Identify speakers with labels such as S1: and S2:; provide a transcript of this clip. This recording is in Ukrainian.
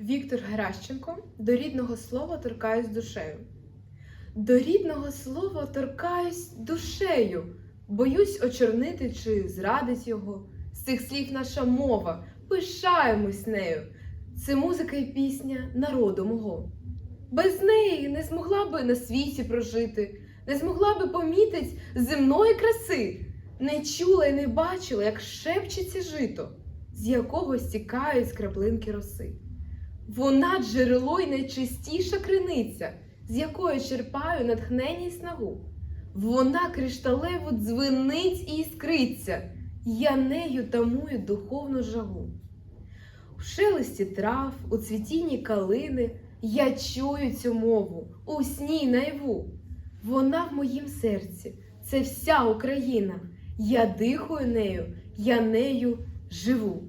S1: Віктор Геращенко до рідного слова торкаюсь душею. До рідного слова торкаюсь душею, боюсь очорнити чи зрадить його. З цих слів наша мова, пишаємось нею. Це музика і пісня народу мого. Без неї не змогла би на світі прожити, не змогла би помітить земної краси, не чула й не бачила, як шепчеться жито, з якого стікають скраплинки роси. Вона джерело й найчистіша криниця, з якої черпаю натхнення й снагу. Вона кришталево дзвенить і іскриться, я нею тамую духовну жагу. У шелесті трав, у цвітінні калини я чую цю мову, у сні наяву. Вона в моїм серці, це вся Україна. Я дихаю нею, я нею живу.